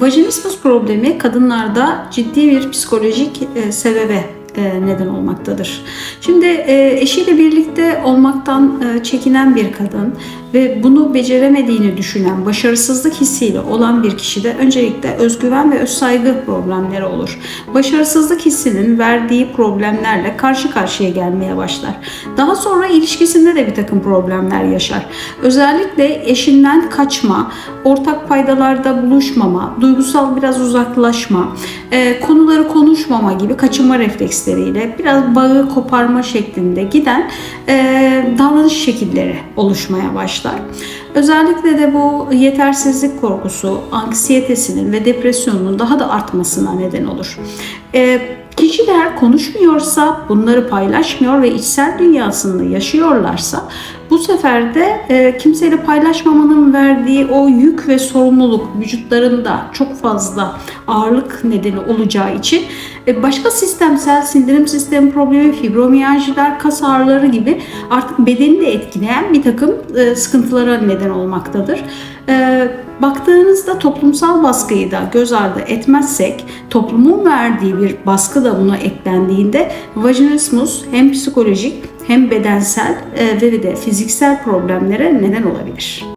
Vajinismus problemi kadınlarda ciddi bir psikolojik e, sebebe neden olmaktadır. Şimdi e, eşiyle birlikte olmaktan e, çekinen bir kadın ve bunu beceremediğini düşünen, başarısızlık hissiyle olan bir kişide öncelikle özgüven ve özsaygı problemleri olur. Başarısızlık hissinin verdiği problemlerle karşı karşıya gelmeye başlar. Daha sonra ilişkisinde de bir takım problemler yaşar. Özellikle eşinden kaçma, ortak paydalarda buluşmama, duygusal biraz uzaklaşma, e, konuları konuşmama gibi kaçınma refleksleriyle biraz bağı koparma şeklinde giden e, davranış şekilleri oluşmaya başlar. Özellikle de bu yetersizlik korkusu, anksiyetesinin ve depresyonunun daha da artmasına neden olur. E, Kişiler konuşmuyorsa, bunları paylaşmıyor ve içsel dünyasında yaşıyorlarsa bu sefer de e, kimseyle paylaşmamanın verdiği o yük ve sorumluluk vücutlarında çok fazla ağırlık nedeni olacağı için e, başka sistemsel sindirim sistemi problemi, fibromiyaljiler, kas ağrıları gibi artık bedeni de etkileyen bir takım e, sıkıntılara neden olmaktadır. E, baktığınızda toplumsal baskıyı da göz ardı etmezsek toplumun verdiği bir baskı da buna eklendiğinde vajinismus hem psikolojik hem bedensel e, ve de fiziksel problemlere neden olabilir.